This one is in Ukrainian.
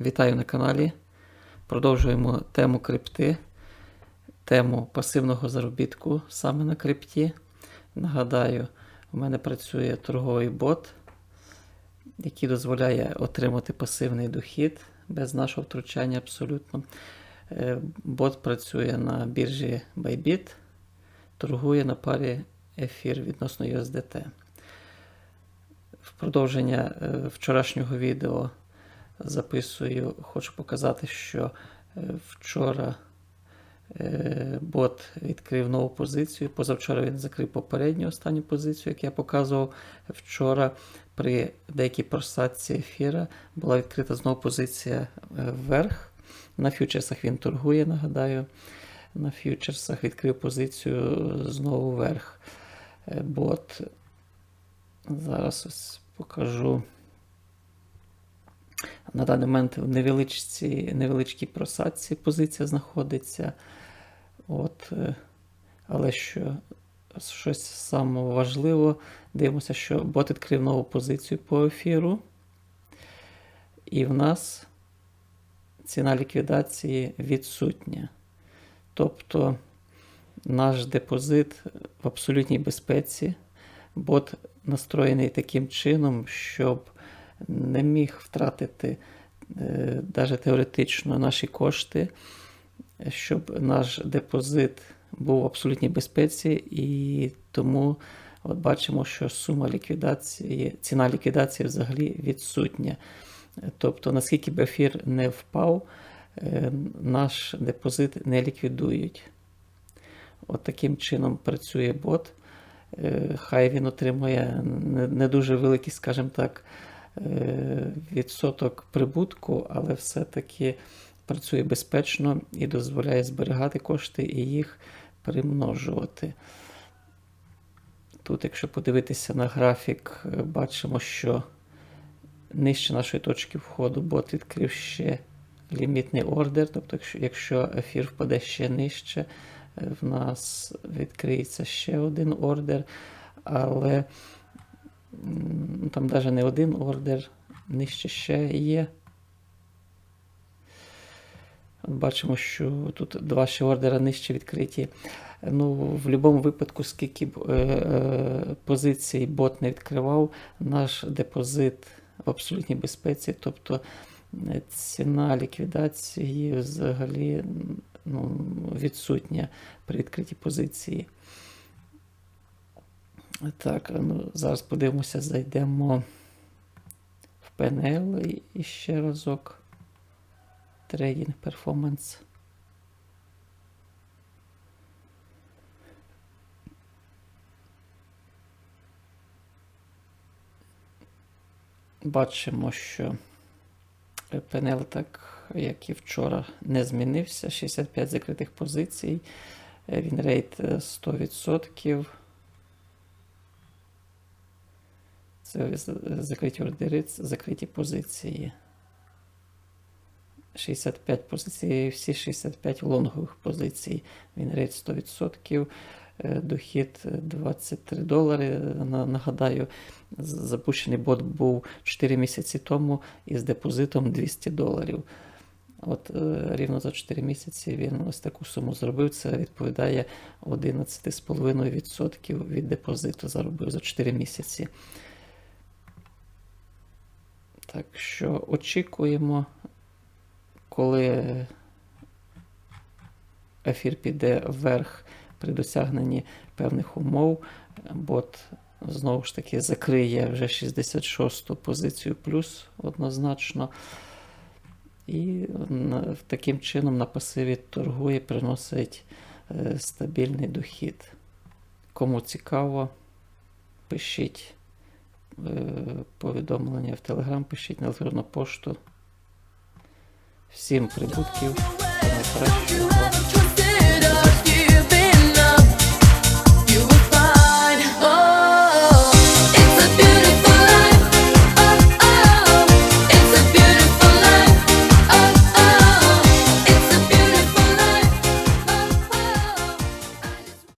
Вітаю на каналі. Продовжуємо тему крипти, тему пасивного заробітку саме на крипті. Нагадаю, у мене працює торговий бот, який дозволяє отримати пасивний дохід без нашого втручання абсолютно. Е, Бот працює на біржі Bybit, торгує на парі ефір відносно USDT. В продовження е, вчорашнього відео записую, хочу показати, що е, вчора е, бот відкрив нову позицію. Позавчора він закрив попередню останню позицію, як я показував. Вчора при деякій просадці ефіра була відкрита знову позиція е, вверх. На фьючерсах він торгує, нагадаю. На фьючерсах відкрив позицію знову вверх. Бот. Зараз ось покажу. На даний момент в невеличкій, просадці позиція знаходиться. От, е, але що щось саме важливо, дивимося, що бот відкрив нову позицію по ефіру. І в нас ціна ліквідації відсутня. Тобто наш депозит в абсолютній безпеці. Бот настроєний таким чином, щоб не міг втратити навіть теоретично наші кошти, щоб наш депозит був в абсолютній безпеці, і тому от бачимо, що сума ліквідації, ціна ліквідації взагалі відсутня. Тобто, наскільки б ефір не впав, е, наш депозит не ліквідують. От таким чином працює бот. Е, Хай він отримує не- дуже великий, скажімо так, е, відсоток прибутку, але все-таки працює безпечно і дозволяє зберігати кошти і їх примножувати. Тут, якщо подивитися на графік, е, бачимо, що нижче нашої точки входу бот відкрив ще лімітний ордер. Тобто, якщо, ефір впаде ще нижче, е, в нас відкриється ще один ордер, але ну, там навіть не один ордер, нижче ще є. От Бачимо, що тут два ще ордера нижче відкриті. Ну, в будь-якому випадку, скільки б е, е, позицій бот не відкривав, наш депозит в абсолютній безпеці, тобто е, ціна ліквідації взагалі ну, відсутня при відкритій позиції. Так, ну, зараз подивимося, зайдемо в PNL і- ще разок. Трейдинг перформанс. Бачимо, що PNL так, як і вчора, не змінився. 65 закритих позицій. Е, Він рейт е, 100%. Це закриті ордери, закриті позиції. 65 позицій, всі 65 лонгових позицій. Він рейт 100%. е, Дохід е, 23 долари. Нагадаю, запущений бот був 4 місяці тому із депозитом 200 доларів. От е, рівно за 4 місяці він ось таку суму зробив. Це відповідає 11,5% від депозиту. Заробив за 4 місяці. Так що очікуємо, коли ефір піде вверх при досягненні певних умов, бот знову ж таки закриє вже 66-ту позицію плюс однозначно. І таким чином на пасиві торгує, приносить е, стабільний дохід. Кому цікаво, пишіть повідомлення в Телеграм, пишіть на зверну пошту. Всім прибутків, найкращого.